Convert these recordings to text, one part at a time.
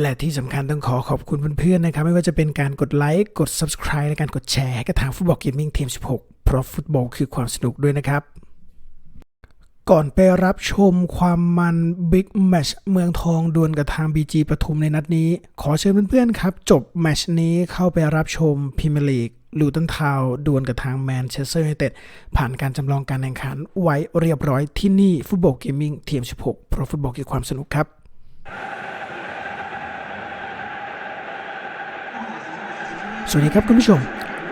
และที่สำคัญต้องขอขอบคุณเพื่อนๆนะครับ ไม่ว่าจะเป็นการกดไลค์ กด Subscribe และการกดแชร์ให้กับทางฟุตบอลเกมมิ่งทีม 16 เพราะฟุตบอลคือความสนุกด้วยนะครับ ก่อนไปรับชมความมันบิ๊กแมชเมืองทองดวลกับทาง BG ปทุมในนัดนี้ ขอเชิญเพื่อนๆครับ จบแมชนี้เข้าไปรับชมพรีเมียร์ลีกลูตันทาวดวลกับทางแมนเชสเตอร์ยูไนเต็ดผ่านการจำลองการแข่งขันไว้เรียบร้อยที่นี่ฟุตบอลเกมมิ่งทีม 16 เพราะฟุตบอลคือความสนุกครับ สวัสดีครับคุณผู้ชม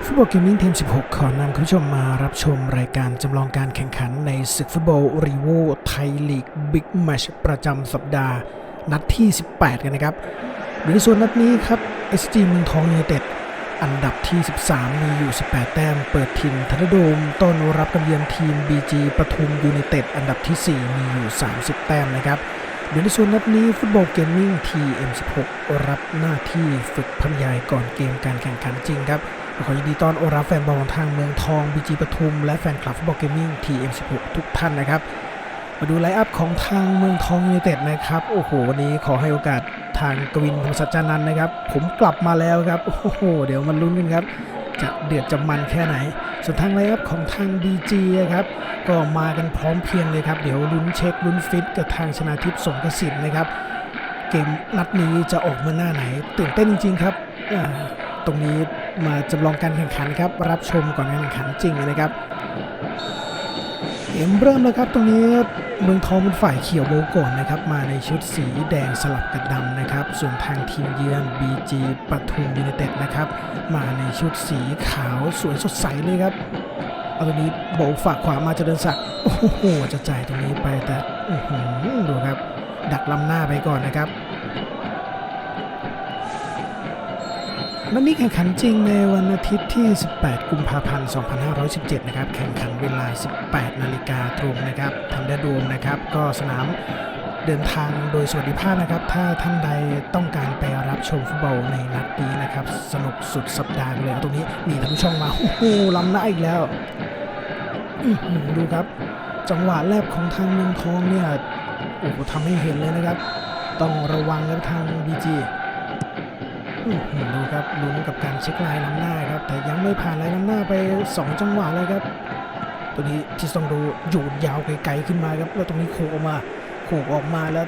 ฟุตบอลเกมมิ่งทีม 16 ขอนำคุณผู้ชมมารับชมรายการจำลองการแข่งขันในศึกฟุตบอลรีโวไทยลีกบิ๊กแมชประจำสัปดาห์ นัดที่ 18 กันนะครับโดยในส่วนนัดนี้ครับ SG เมืองทองยูไนเต็ดอันดับที่ 13 มีอยู่ 18 แต้ม เปิดทีมทันโดม ต้อนรับกับเยือนทีม BG ปทุมยูไนเต็ดอันดับที่ 4 มีอยู่ 30 แต้มนะครับ เดี๋ยวในส่วนนัดนี้ฟุตบอลเกมมิ่ง TM16 รับหน้าที่ฝึกพันยายก่อนเกมการแข่งขันจริงครับขอยินดีต้อนรับแฟนบอลทางเมืองทอง BG ปทุม และแฟนคลับฟุตบอลเกมมิ่ง TM16 ทุกท่านนะครับ มาดูไลฟ์อัพของทางเมืองทองยูไนเต็ดนะครับ โอ้โห วันนี้ขอให้โอกาสทางกวินพงษ์สัจจานันนะครับ ผมกลับมาแล้วครับ โอ้โห เดี๋ยวมันลุ้นกันครับ จะเดือดจะมันแค่ไหน ส่วนทางไลฟ์อัพของทาง BG นะครับก็มากันพร้อมเพรียงเลยครับ เดี๋ยวลุ้นเช็คลุ้นฟิตกับทางชนาทิพย์สงกระสินนะครับ เกมนัดนี้จะออกมาหน้าไหน ตื่นเต้นจริง ๆ ครับ ตรงนี้มาจำลองการแข่งขันครับ รับชมก่อนการแข่งขันจริงนะครับ กมเริ่มแล้วครับตรงนี้เมืองทองเป็นฝ่ายเขียวโบก่อนนะครับ มาในชุดสีแดงสลับกับดำนะครับ ส่วนทางทีมเยือน BG ปทุมยูไนเต็ดนะครับ มาในชุดสีขาวสวยสดใสเลยครับเอาตรงนี้โบกฝากขวามาเจริญศักดิ์โอ้โหจะจ่ายตรงนี้ไปแต่อื้อหือดูครับ ดักลำหน้าไปก่อนนะครับ นัดนี้แข่งขันจริงในวันอาทิตย์ที่ 18 กุมภาพันธ์ 2517 นะครับ แข่งขันเวลา 18 นาฬิกาตรงนะครับทันเดอร์โดมนะครับ ก็สนามเดินทางโดยสวัสดิภาพนะครับ ถ้าท่านใดต้องการไปรับชมฟุตบอลในนัดนี้นะครับ สนุกสุดสัปดาห์เลยตรงนี้มีทางช่องมา โอ้โหล้ำหน้าอีกแล้วอือดูครับ จังหวะแรกของทางเมืองทองเนี่ย โอ้โหทำให้เห็นเลยนะครับ ต้องระวังครับทาง BG อื้อหือ ดูครับลุ้นกับการเช็คลายล้ำหน้าครับ แต่ยังไม่ผ่านลายล้ำหน้าไป 2 จังหวะเลยครับ ตัวนี้ที่ต้องดูหยูดยาวไกลๆขึ้นมาครับแล้วตรงนี้โขกออกมาโขกออกมาแล้ว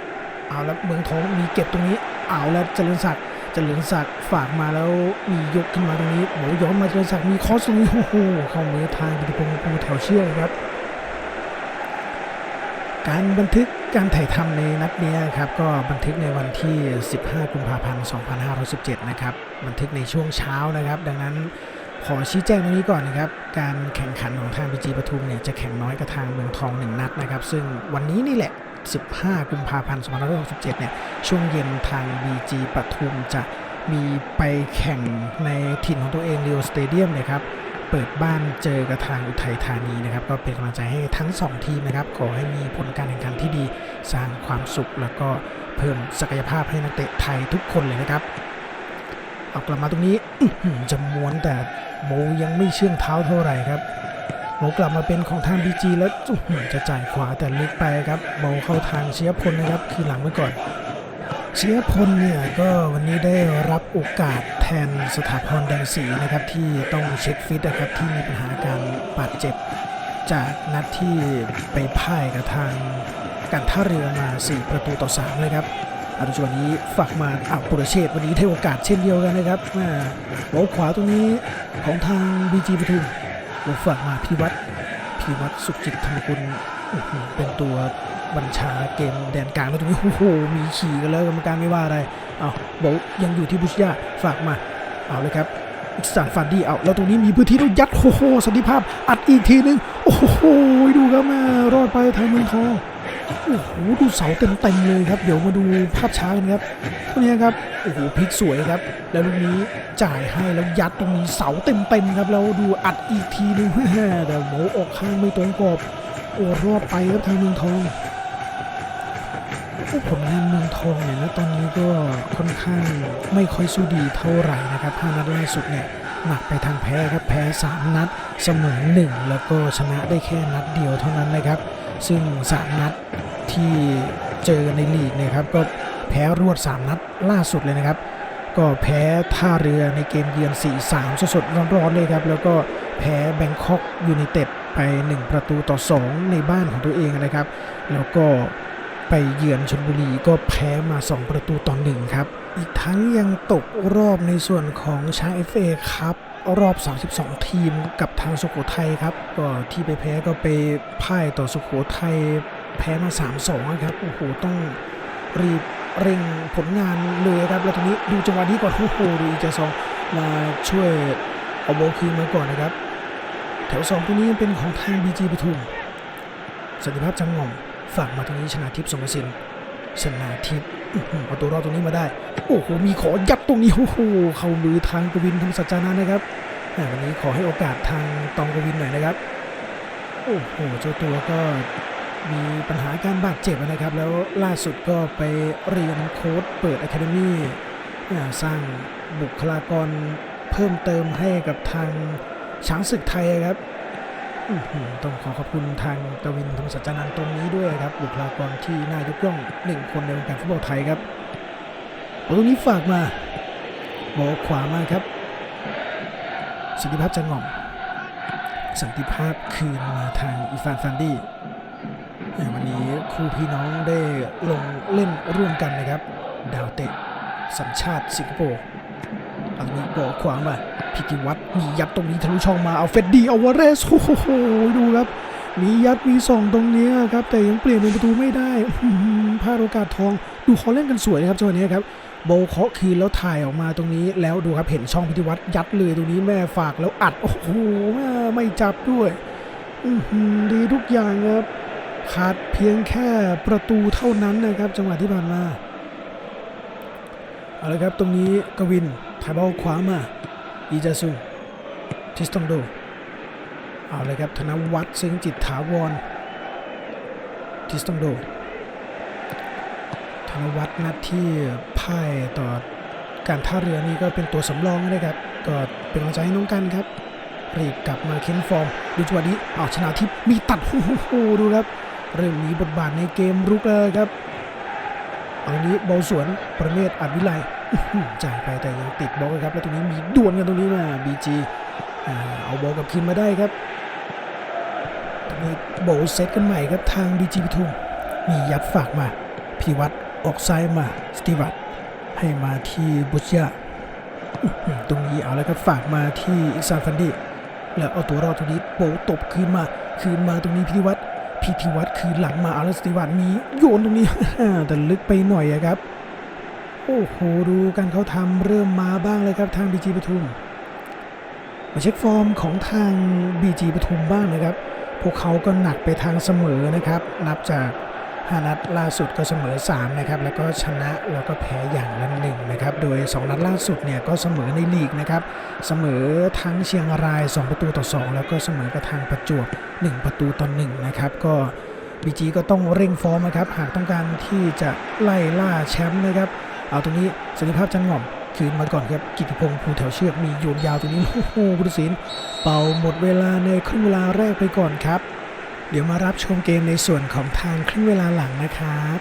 เอาแล้วเมืองทองมีเก็บตรงนี้เอาแล้วเจริญศักดิ์เจริญศักดิ์ฝากมาแล้วมียกขึ้นมาตรงนี้โหย้อนมาเจริญศักดิ์มีคอสตรงนี้โอ้โหเข้ามือทางกิติพงศ์ภูแถวเชือกครับ การบันทึก การถ่ายทำในนัดนี้ครับก็บันทึกในวันที่ 15 กุมภาพันธ์ 2517 นะครับบันทึกในช่วงเช้านะครับ ดังนั้นขอชี้แจงตรงนี้ก่อนนะครับ การแข่งขันของทาง BG ปทุมเนี่ยจะแข่งน้อยกับทางเมืองทอง 1 นัดนะครับ ซึ่งวันนี้นี่แหละ 15 กุมภาพันธ์ 2567 เนี่ยช่วงเย็นทาง BG ปทุมจะมีไปแข่งในถิ่นของตัวเองเรียวสเตเดียมเลยครับ เปิดบ้านเจอกับทางอุทัยธานีนะครับ ก็เป็นกำลังใจให้ทั้ง 2 ทีมนะครับ ขอให้มีผลการแข่งขันที่ดีสร้างความสุข แล้วก็เพิ่มศักยภาพให้นักเตะไทยทุกคนเลยนะครับ เอากลับมาตรงนี้จะม้วนแต่โมยังไม่เชื่องเท้าเท่าไหร่ครับโมกลับมาเป็นของทางบีจีแล้วจะจ่ายขวาแต่ลึกไปครับโมเข้าทางเชียพลนะครับ คือหลังไว้ก่อน เชียพลเนี่ยก็วันนี้ได้รับโอกาสแทนสถาพรแดงศรีนะครับที่ต้องเช็คฟิตนะครับที่มีปัญหาการบาดเจ็บ จากนัดที่ไปพ่ายกับทางการท่าเรือมา 4 ประตูต่อ3เลยครับอารุจวันนี้ฝากมาอับปุรเชษวันนี้ได้โอกาสเช่นเดียวกันนะครับแม่โบขวาตรงนี้ของทางบีจีปทุมโบฝากมาพิวัตรพิวัตรสุขจิตธรรมกุล เป็นตัวบัญชาเกมแดนกลางแล้วตรงนี้โอ้โหมีขี่กันแล้วกรรมการไม่ว่าอะไรเอาโบยังอยู่ที่บุชยาฝากมาเอาเลยครับอีกสามฟันดี้เอาแล้วตรงนี้มีพื้นที่ต้องยัดโอ้โหสันติภาพอัดอีกทีนึงโอ้โหดูครับแม่รอดไปไทยเมืองทองโอ้โหดูเสาเต็มๆเลยครับ เดี๋ยวมาดูภาพช้ากันครับตัวนี้ครับโอ้โหพลิกสวยครับ แล้วลูกนี้จ่ายให้แล้วยัดตรงนี้เสาเต็มๆครับแล้วดูอัดอีกทีนึงแต่โหออกข้างไม่ตรงกรอบ โอ้รอดไปครับไทยเมืองทองผลงานเมืองทองเนี่ยนะตอนนี้ก็ค่อนข้างไม่ค่อยสู้ดีเท่าไหร่นะครับห้านัดล่าสุดเนี่ยหนักไปทางแพ้ครับแพ้ 3 นัดเสมอ1 แล้วก็ชนะได้แค่นัดเดียวเท่านั้นนะครับ ซึ่ง 3 นัดที่เจอในลีกเนี่ยครับก็แพ้รวด 3 นัดล่าสุดเลยนะครับ ก็แพ้ท่าเรือในเกมเยือน 4-3 สดๆร้อนๆเลยครับ แล้วก็แพ้แบงคอกยูไนเต็ด ไป 1 ประตูต่อ 2 ในบ้านของตัวเองนะครับ แล้วก็ไปเยือนชลบุรีก็แพ้มา 2 ประตูต่อ 1 ครับ อีกทั้งยังตกรอบในส่วนของช้างเอฟเอครับรอบ 32 ทีมกับทางสุโขทัยครับ ก็ที่ไปแพ้ก็ไปพ่ายต่อสุโขทัยแพ้มา 3-2 ครับ โอ้โห ต้องรีบเร่งผลงานเลยครับ แล้วตรงนี้ดูจังหวะนี้ก่อนโอ้โหดูอีเจซองมาช่วยเอาโบคืนมาก่อนนะครับ ถว2ตรงนี้ยังเป็นของทางบีจีปทุมสันติภาพจังหม่อมฝากมาตรงนี้ชนะทิพย์สงกระสินชนะทิพย์เอาตัวรอดตรงนี้มาได้ โอ้โห มีขอยัดตรงนี้ โอ้โห เข้ามือทางกวินทำสัจจานะนะครับวันนี้ขอให้โอกาสทางตองกวินหน่อยนะครับ โอ้โห เจ้าตัวก็มีปัญหาการบาดเจ็บนะครับ แล้วล่าสุดก็ไปเรียนโค้ดเปิดอะคาเดมี่สร้างบุคลากรเพิ่มเติมให้กับทาง ช้างศึกไทยครับต้องขอขอบคุณทางกวินธรรมสัจจานันท์ตรงนี้ด้วยครับบุคลากรที่น่ายกย่องหนึ่งคนในวงการฟุตบอลไทยครับตรงนี้ฝากมาบอลขวามาครับสันติภาพจะง่อมสันติภาพคืนมาทางอีฟานฟันดี้วันนี้คู่พี่น้องได้ลงเล่นร่วมกันนะครับ ดาวเตะสัญชาติสิงคโปร์ อันนี้บอลขวางมาพิกิวัตรมียัดตรงนี้ทะลุช่องมาเอาเฟดดีเอาวาเรสโอ้โหดูครับ มียัดมีส่องตรงนี้ครับ แต่ยังเปลี่ยนเป็นประตูไม่ได้พลาดโอกาสทองดูเขาเล่นกันสวยนะครับจังหวะนี้ครับโบเคาะคืนแล้วถ่ายออกมาตรงนี้ แล้วดูครับเห็นช่องพิธีวัตรยัดเลยตรงนี้แม่ฝากแล้วอัด โอ้โหแม่ไม่จับด้วยอดีทุกอย่างครับขาดเพียงแค่ประตูเท่านั้นนะครับ จังหวะที่ผ่านมาเอาละครับตรงนี้กวิน ถ่ายบอลขวามาอีจาซุทิสตองโดเอาเลยครับธนวัฒน์ซึ้งจิตถาวรทิสตองโดธนวัฒน์นัดที่พ่ายต่อการท่าเรือนี่ก็เป็นตัวสำรองนะครับก็เป็นกำลังใจให้น้องกันครับ รีบกลับมาเค้นฟอร์ม ดูจังหวะนี้เอาชนะทิพย์มีตัดโอ้โหดูครับ เริ่มมีบทบาทในเกมรุกแล้วครับ เอานี้บอลสวนประเมศอัดวิไลจ่ายไปแต่ยังติดบอลครับแล้วตรงนี้มีดวลกันตรงนี้มาบีจีเอาบอลกับคืนมาได้ครับตรงนี้โบลเซตกันใหม่ครับทางบีจีปทุมมียัดฝากมาพิวัตออกซ้ายมาสติวัตให้มาที่บุชยาตรงนี้เอาแล้วครับฝากมาที่อิซานฟันดี้แล้วเอาตัวรอดตรงนี้โบตบคืนมาคืนมาตรงนี้พิธีวัตร พิธีวัตรคืนหลังมาอารัสติวัตรมีโยนตรงนี้ แต่ลึกไปหน่อยอะครับ โอ้โหดูการเขาทำเริ่มมาบ้างเลยครับทางบีจีปทุม มาเช็คฟอร์มของทางบีจีปทุมบ้างนะครับ พวกเขาก็หนักไปทางเสมอนะครับ นับจาก 5 นัดล่าสุดก็เสมอ 3 นะครับ แล้วก็ชนะแล้วก็แพ้อย่างละหนึ่งนะครับ โดย 2 นัดล่าสุดเนี่ยก็เสมอในลีกนะครับ เสมอทั้งเชียงราย 2 ประตูต่อ 2 แล้วก็เสมอกับทางประจวบ 1 ประตูต่อ1นะครับ ก็บีจีก็ต้องเร่งฟอร์มนะครับ หากต้องการที่จะไล่ล่าแชมป์นะครับ เอาตรงนี้สันติภาพจันง่อมคืนมาก่อนครับ กิติพงศ์ภูแถวเชือกมีโยนยาวตรงนี้ โอ้โหพุทธศิลป์เป่าหมดเวลาในครึ่งเวลาแรกไปก่อนครับ เดี๋ยวมารับชมเกมในส่วนของทางครึ่งเวลาหลังนะครับ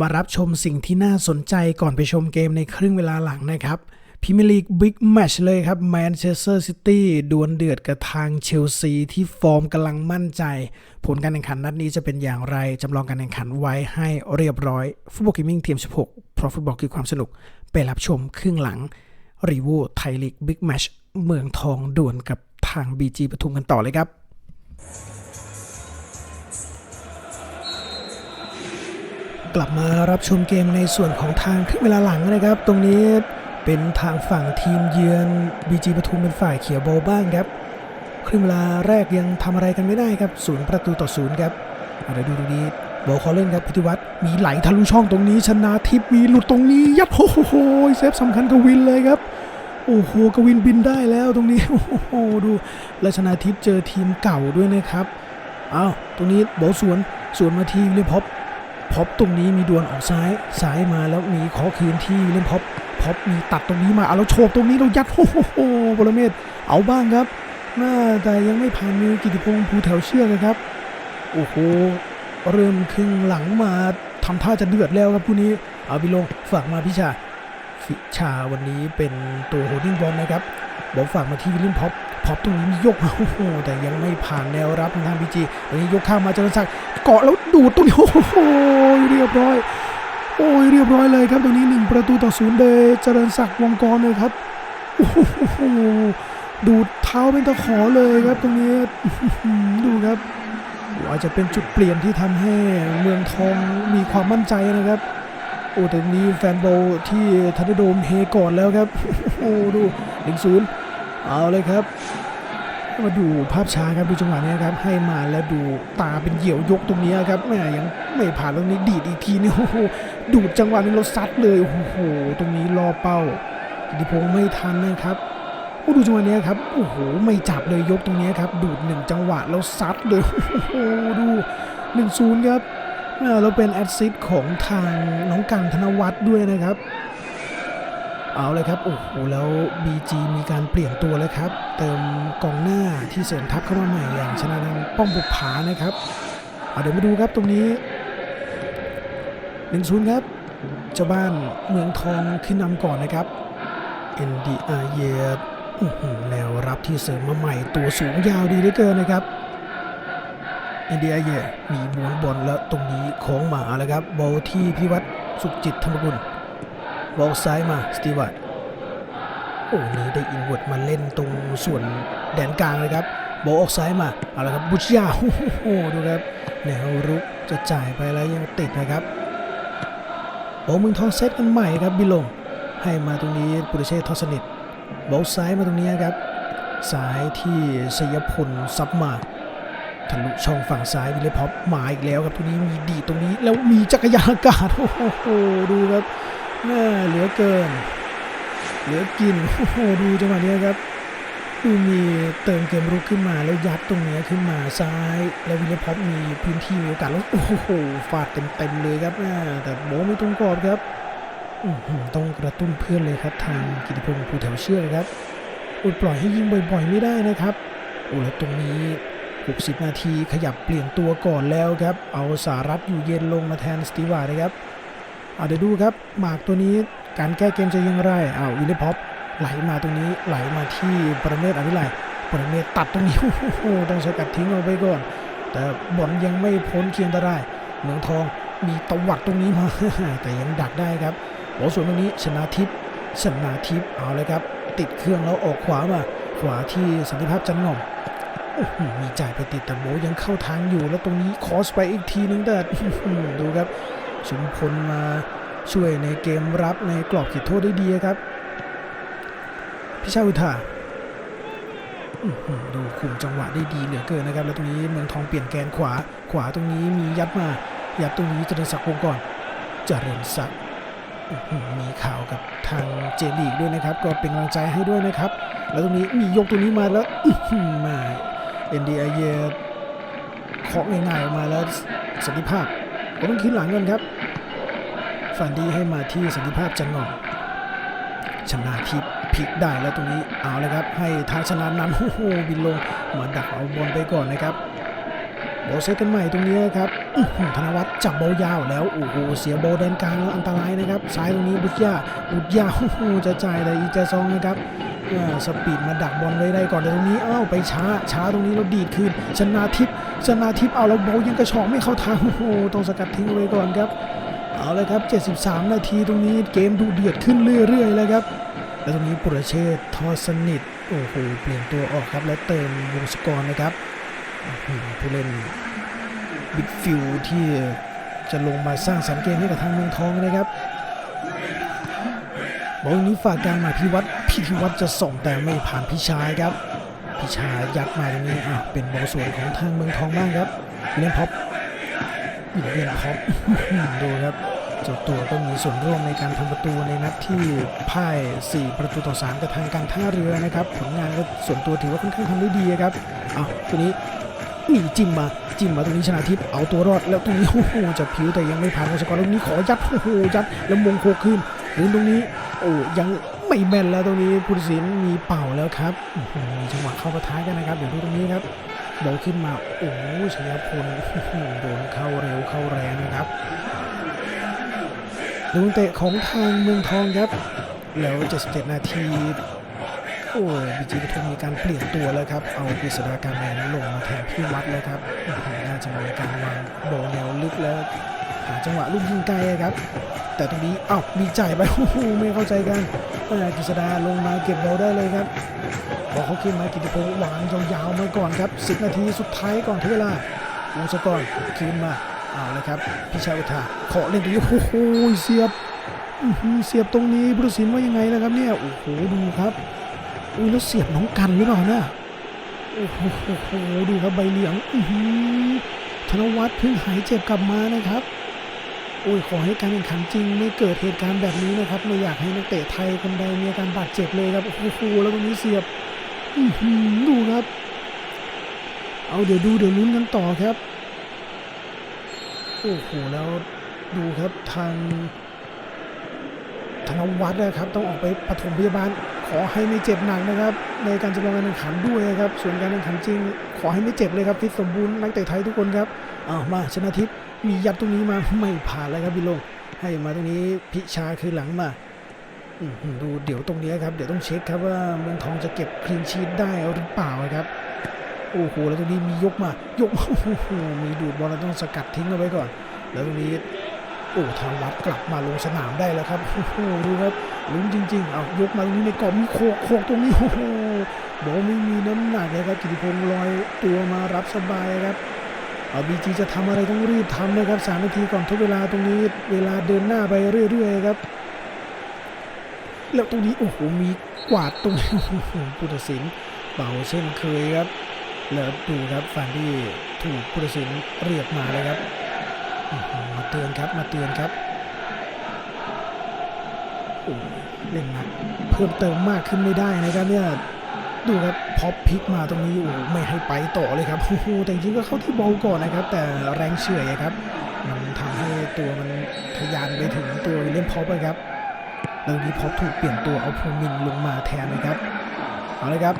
มารับชมสิ่งที่น่าสนใจก่อนไปชมเกมในครึ่งเวลาหลังนะครับพรีเมียร์ลีกบิ๊กแมชเลยครับแมนเชสเตอร์ซิตี้ดวลเดือดกับทางเชลซีที่ฟอร์มกำลังมั่นใจ ผลการแข่งขันนัดนี้จะเป็นอย่างไร จำลองการแข่งขันไว้ให้เรียบร้อย ฟุตบอลเกมมิ่งทีม 16 เพราะฟุตบอลคือความสนุก ไปรับชมครึ่งหลังรีวิวไทยลีกบิ๊กแมช เมืองทองด่วลกับทาง BG ปทุมกันต่อเลยครับกลับมารับชมเกมในส่วนของทางครึ่งเวลาหลังนะครับ ตรงนี้เป็นทางฝั่งทีมเยือน BG ปทุมเป็นฝ่ายเขียวบอลบ้างครับ ครึ่งเวลาแรกยังทำอะไรกันไม่ได้ครับศูนย์ประตูต่อศูนย์ครับเอาดี๋ยวดูตรงนี้บอลเขาเล่นครับพิธีวัตรมีไหลทะลุช่องตรงนี้ชนะทิพย์มีหลุดตรงนี้ยัดโอ้โหเซฟสำคัญกวินเลยครับ โอ้โหกวินบินได้แล้วตรงนี้ โอ้โหดูและชนะทิพย์เจอทีมเก่าด้วยนะครับอ้าวตรงนี้บอลสวนสวนมาที่วิลเลียมพอปพอปตรงนี้มีดวลออกซ้ายซ้ายมาแล้วมีขอคืนที่วิลเลียมพอปพอปมีตัดตรงนี้มาเอาแล้วโฉบตรงนี้เรายัดโอ้โหบรเมศเอาบ้างครับน่าแต่ยังไม่ผ่านมือกิติพงศ์ภูแถวเชือกนะครับโอ้โหเริ่มครึ่งหลังมาทำท่าจะเดือดแล้วครับคู่นี้ เอาพี่ลงฝากมาพี่ชา ฟิชาวันนี้เป็นตัวโฮดดิ้งบอลนะครับบอลฝากมาที่วิลเลียมพ็อปพ็อปตรงนี้มียกมาโอ้โหแต่ยังไม่ผ่านแนวรับทางพีจีตรงนี้ยกข้ามมาเจริญศักดิ์เกาะแล้วดูดตรงนี้โอ้โหเรียบร้อย โอ้ยเรียบร้อยเลยครับตรงนี้หนึ่งประตูต่อศูนย์โดยเจริญศักดิ์วงกรเลยครับโอ้โหดูดเท้าเป็นตะขอเลยครับตรงนี้ดูครับอาจจะเป็นจุดเปลี่ยนที่ทำให้เมืองทองมีความมั่นใจนะครับ โอ้แต่นี้แฟนบอลที่ทันโดมเฮก่อนแล้วครับ โอ้ดูหนึ่งศูนย์เอาเลยครับ มาดูภาพช้าครับดูจังหวะนี้ครับ ให้มาแล้วดูตาเป็นเหยี่ยวยกตรงนี้ครับแม่ยังไม่ผ่านตรงนี้ดีดอีกทีนี่โอ้โหดูดจังหวะนี้เราซัดเลยโอ้โหตรงนี้รอเป้ากิติพงศ์ไม่ทันนะครับโอ้ดูจังหวะนี้ครับโอ้โหไม่จับเลยยกตรงนี้ครับ ดูดหนึ่งจังหวะแล้วซัดเลยโอ้โหดูหนึ่งศูนย์ครับ แล้วเป็นแอดซิสของทางน้องกันธนวัฒน์ด้วยนะครับ เอาเลยครับ โอ้โห แล้ว BG มีการเปลี่ยนตัวแล้วครับ เติมกองหน้าที่เสริมทัพเข้ามาใหม่อย่างชนะนันป้อมบุกผานะครับเอาเดี๋ยวมาดูครับตรงนี้1นศูนย์ครับเจ้าบ้านเมืองทองขึ้นนำก่อนนะครับ NDR เยดแนวรับที่เสริมมาใหม่ตัวสูงยาวดีเหลือเกินนะครับ NDR เดียดมีม้วนบอลแล้วตรงนี้โค้งมาแล้วครับบอลที่พิวัตรสุขจิตธรรมกุลบอลซ้ายมาสตีวัตโอ้นี่ได้อินเวิร์ดมาเล่นตรงส่วนแดนกลางเลยครับบอลออกซ้ายมาเอาละครับบุชยาโอ้โหดูครับแนวรุกจะจ่ายไปแล้วยังติดนะครับบอลมืองทองเซตกันใหม่ครับบิลงให้มาตรงนี้ปุริเชษทอสนิทบอลซ้ายมาตรงนี้ครับซ้ายที่สยพลซับมา ทะลุช่องฝั่งซ้ายวิลเลพอปมาอีกแล้วครับตรงนี้มีดีตรงนี้แล้วมีจักรยานอากาศโอ้โหดูครับแม่เหลือเกิน เหลือกินโอ้โหดูจังหวะนี้ครับดูมีเติมเกมรุกขึ้นมาแล้วยัดตรงเนี้ยขึ้นมาซ้าย แล้ววิลเลพอปมีพื้นที่มีโอกาสแล้วโอ้โหฟาดเต็มๆเลยครับแม่แต่โบไม่ตรงกรอบครับต้องกระตุ้นเพื่อนเลยครับทางกิติพงศ์ภูแถวเชื่อครับอุดปล่อยให้ยิงบ่อยๆไม่ได้นะครับโอ้แล้วตรงนี้ 60 นาทีขยับเปลี่ยนตัวก่อนแล้วครับ เอาสารัตอยู่เย็นลงมาแทนสตีวาร์นะครับเอาเดี๋ยวดูครับหมากตัวนี้การแก้เกมจะยังไรอ้าววิลเลย์พ็อปไหลมาตรงนี้ไหลมาที่ประเมศอภิไลประเมศตัดตรงนี้โอ้โหต้องสกัดทิ้งเอาไปก่อน แต่บอลยังไม่พ้นเคียงตได้เมืองทองมีตวัดตรงนี้มาแต่ยังดักได้ครับบอลส่วนตรงนี้ชนะทิพย์ชนะทิพย์เอาเลยครับ ติดเครื่องแล้วออกขวามาขวาที่สันติภาพจันงอม มีจ่ายไปติดแต่โบยังเข้าทางอยู่แล้วตรงนี้คอสไปอีกทีนึงแต่ดูครับชุมพลมาช่วยในเกมรับในกรอบขีดโทษได้ดีครับ พิชาอุทาดูคุมจังหวะได้ดีเหลือเกินนะครับ แล้วตรงนี้เมืองทองเปลี่ยนแกนขวา ขวาตรงนี้มียัดมา ยัดตรงนี้เจริญศักดิ์วงก่อนเจริญศักดิ์มีข่าวกับทางเจลีกด้วยนะครับ ก็เป็นกำลังใจให้ด้วยนะครับ แล้วตรงนี้มียกตัวนี้มาแล้วมา เอ็นดีไอเยเคาะง่ายๆออกมาแล้วสันติภาพก็ต้องขึ้นหลังกันครับฝันดีให้มาที่สันติภาพจันงองชนะทิพพลิกได้แล้วตรงนี้เอาเลยครับ ให้ทางชนะนั้นโอ้โหบินลงมาดักเอาบอลไปก่อนนะครับโบเซตกันใหม่ตรงนี้ครับธนวัฒน์จับบอลยาวแล้วโอ้โหเสียโบอลแดนกลางแล้วอันตรายนะครับซ้ายตรงนี้บุญยาบุญยาโอ้โหจะจ่ายแต่อีเจซองนะครับ สปีดมาดักบอลไว้ได้ก่อนแต่ตรงนี้อ้าวไปช้าช้าตรงนี้เราดีดคืนชนะทิพย์ชนะทิพย์เอาแล้วบอลยังกระชอกไม่เข้าทางโอ้โหต้องสกัดทิ้งไว้ก่อนครับ เอาเลยครับ 73 นาทีตรงนี้เกมดูเดือดขึ้นเรื่อยๆเลยครับแล้วตรงนี้ปุรเชษทอสนิทโอ้โหเปลี่ยนตัวออกครับแล้วเติมวงศกรนะครับผู้เล่นบิดฟิลที่จะลงมาสร้างสรรค์เกมให้กับทางเมืองทองนะครับ บอลนี้ฝากกลางมาพิวัตรพี่พิวัตรจะส่งแต่ไม่ผ่านพิชายครับพิชายยัดมาตรงนี้อะเป็นบอลสวยของทางเมืองทองบ้างครับเลียนพ็อปวิลเลียนพ็อปดูครับเจ้าตัวก็มีส่วนร่วมในการทำประตูในนัดที่พ่าย 4 ประตูต่อ3กับทางการท่าเรือนะครับผลงานก็ส่วนตัวถือว่าค่อนข้างทำได้ดีครับเอาตัวนี้มีจิ้มมาจิ้มมาตรงนี้ชนะทิพย์เอาตัวรอดแล้วตรงนี้โอ้โหจะผิวแต่ยังไม่ผ่านวงศกรตรงนี้ขอยัดโอ้โหยัดแล้วมงโคขึ้นหรือตรงนี้ โอ้ยังไม่แม่นแล้วตรงนี้ผู้ตัดสินมีเป่าแล้วครับมีจังหวะเข้าประท้ายกันนะครับเดี๋ยวดูตรงนี้ครับบอลขึ้นมาโอ้โหชยพลโดนเข้าเร็วเข้าแรงนะครับลูกเตะของทางเมืองทองครับ แล้ว77นาทีโอ้ยบีจีปทุมมีการเปลี่ยนตัวแล้วครับ เอากฤษฎาการแมนลงมาแทนพี่วัดเลยครับน่าจะมีการวางบแนวลึกแล้วหาจังหวะลูกยิงไกลครับ แต่ตรงนี้อ้าวมีจ่ายไปโอ้โหไม่เข้าใจกันกฤษดาลงมาเก็บบอลได้เลยครับบอลเขาขึ้นมากิติพงษ์วางยาวๆมาก่อนครับ 10 นาทีสุดท้ายก่อนที่เวลาวงศกรคืนมาเอาเลยครับพิชาอุทาขอเล่นตรงนี้โอ้โหเสียบอื้อหือเสียบตรงนี้บุรุษินว่ายังไงล่ะครับเนี่ยโอ้โหดูครับอุ้ยแล้วเสียบน้องกันหรือเปล่าเนี่ยโอ้โหดูครับใบเหลืองอื้อหือธนวัฒน์เพิ่งหายเจ็บกลับมานะครับ อ้ยขอให้การแข่งขันจริง ไม่เกิดเหตุการณ์แบบนี้นะครับ ไม่อยากให้นักเตะไทยคนใดมีอาการบาดเจ็บเลยครับโอ้โหแล้วตรงนี้เสียบดูครับ เอาเดี๋ยวดูเดี๋ยวลุ้นกันต่อครับโอ้โหแล้วดูครับทางธนวัฒน์นะครับ ต้องออกไปปฐมพยาบาล ขอให้ไม่เจ็บหนักนะครับ ในการจำลองการแข่งขันด้วยนะครับ ส่วนการแข่งขันจริง ขอให้ไม่เจ็บเลยครับฟิตสมบูรณ์นักเตะไทยทุกคนครับอ้าวมาชนะทิพย์ มียัดตรงนี้มาไม่ผ่านแล้วครับพี่ลงให้มาตรงนี้พิชาคือหลังมาดูเดี๋ยวตรงนี้ครับเดี๋ยวต้องเช็คครับว่าเมืองทองจะเก็บคลีนชีตได้หรือเปล่าครับโอ้โหแล้วตรงนี้มียกมายกมาโอ้โหมีดูดบอลแล้วต้องสกัดทิ้งเอาไว้ก่อน แล้วตรงนี้โอ้ทางวัดกลับมาลงสนามได้แล้วครับโอ้โหดูครับลุ้นจริงๆเอายกมาตรงนี้ในกรอบมีโคกโคกตรงนี้โอ้โหบอกไม่มีน้ำหนักเลยครับกิติพงศ์ลอยตัวมารับสบายครับ อาบีจีจะทำอะไรต้องรีบทำนะครับสามนาทีก่อนทุกเวลาตรงนี้ เวลาเดินหน้าไปเรื่อยๆครับ แล้วตรงนี้โอ้โหมีกวาดตรงนี้โอ้โหผู้ตัดสินเบาเช่นเคยครับแล้วดูครับฟันที่ถูกผู้ตัดสินเรียกมาเลยครับมาเตือนครับมาเตือนครับโอ้เล่นหนักเพิ่มเติมมากขึ้นไม่ได้นะครับเนี่ย ดูครับพอพลิกมาตรงนี้โอ้ไม่ให้ไปต่อเลยครับโอ้โหแต่จริงๆก็เข้าที่บอลก่อนนะครับ แต่แรงเฉื่อยครับ มันทำให้ตัวมันทะยานไปถึงตัวเลียมพอปเลยครับแล้วนี้พอปถูกเปลี่ยนตัวเอาภูมินลงมาแทนนะครับเอาเลยครับ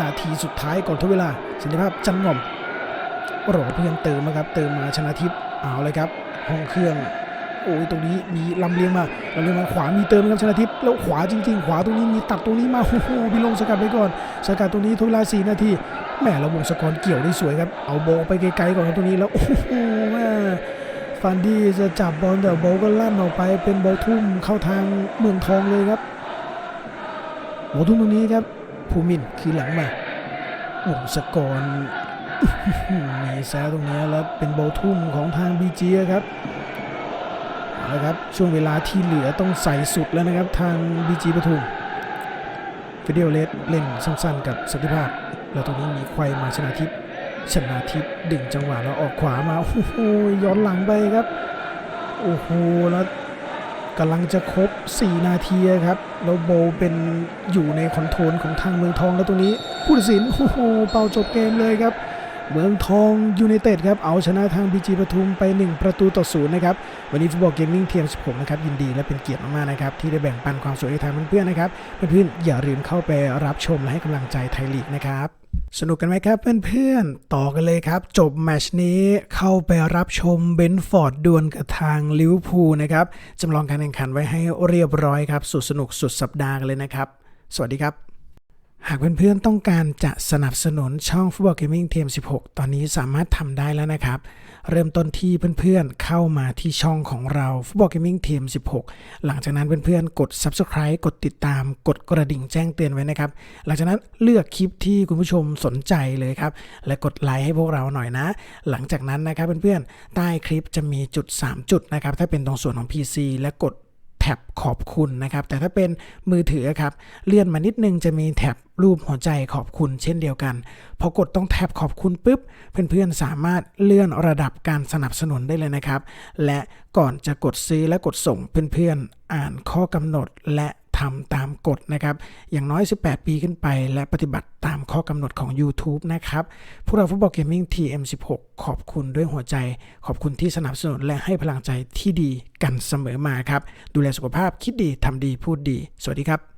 นาทีสุดท้ายก่อนทุกเวลาสัญญาภาพจันงอมรอเพื่อนเติมนะครับ เติมมาชนะทิพย์เอาเลยครับ ห้องเครื่อง โอ้ยตรงนี้มีลำเลียงมาลำเลียงมาขวามีเติมครับชนะทิพย์แล้วขวาจริง ๆ ขวาตรงนี้มีตัดตรงนี้มาโอ้โหพี่ลงสกัดไปก่อนสกัดตรงนี้ทุลา4นาทีแหมเราวงสกอรเกี่ยวได้สวยครับเอาโบอลไปไกลๆก่อนครับตรงนี้แล้วโอ้โหแม่ฟันดี้จะจับบอลแต่บอลก็ลั่นออกไปเป็นบอลทุ่มเข้าทางเมืองทองเลยครับบอลทุ่มตรงนี้ครับภูมินคือหลังมาวงสกอรมีแซวตรงนี้แล้วเป็นบอลทุ่มของทางบีจีครับ เอาละครับ ช่วงเวลาที่เหลือต้องใส่สุดแล้วนะครับ ทางบีจีปทุมฟิเดียเลสเล่นสั้นๆ กับสันติภาพ แล้วตรงนี้มีควายมาชนะทิพย์ชนะทิพย์ดึงจังหวะแล้วออกขวามา โอ้โหย้อนหลังไปครับ โอ้โหแล้วกำลังจะครบ 4 นาทีครับแล้วโบเป็นอยู่ในคอนโทรลของทางเมืองทองแล้วตรงนี้ ผู้ตัดสินโอ้โหเป่าจบเกมเลยครับ เมืองทองยูไนเต็ดครับเอาชนะทางบีจีปทุมไป 1 ประตูต่อศูนย์นะครับวันนี้ฟุตบอลเกมมิ่งเทียม16นะครับยินดีและเป็นเกียรติมากๆนะครับที่ได้แบ่งปันความสวยให้ทางเพื่อนๆนะครับเพื่อนๆอย่าลืมเข้าไปรับชมและให้กำลังใจไทยลีกนะครับสนุกกันไหมครับเพื่อนๆ ต่อกันเลยครับ จบแมชนี้เข้าไปรับชมเบนฟอร์ดดวลกับทางลิเวอร์พูลนะครับจำลองการแข่งขันไว้ให้เรียบร้อยครับ สุดสนุกสุดสัปดาห์กันเลยนะครับ สวัสดีครับ หากเพื่อนๆต้องการจะสนับสนุนช่องฟุตบอลเกมมิ่งเทียม16 ตอนนี้สามารถทำได้แล้วนะครับ เริ่มต้นที่เพื่อนๆเข้ามาที่ช่องของเราฟุตบอลเกมมิ่งเทียม16 หลังจากนั้นเพื่อนๆกด Subscribe กดติดตาม กดกระดิ่งแจ้งเตือนไว้นะครับ หลังจากนั้นเลือกคลิปที่คุณผู้ชมสนใจเลยครับ และกดไลค์ให้พวกเราหน่อยนะ หลังจากนั้นนะครับเพื่อนๆใต้คลิปจะมีจุด 3 จุดนะครับถ้าเป็นตรงส่วนของ PC และกด ท็บขอบคุณนะครับ แต่ถ้าเป็นมือถือครับ เลื่อนมานิดนึงจะมีแท็บรูปหัวใจขอบคุณเช่นเดียวกัน พอกดต้องแท็บขอบคุณปุ๊บ เพื่อนๆสามารถเลื่อนระดับการสนับสนุนได้เลยนะครับ และก่อนจะกดซื้อและกดส่งเพื่อนๆอ่านข้อกำหนดและ ทำตามกฎนะครับ อย่างน้อย 18 ปีขึ้นไป และปฏิบัติตามข้อกำหนดของ YouTube นะครับ พวกเราฟุตบอลเกมมิ่ง TM16 ขอบคุณด้วยหัวใจ ขอบคุณที่สนับสนุนและให้พลังใจที่ดีกันเสมอมาครับ ดูแลสุขภาพคิดดีทำดีพูดดี สวัสดีครับ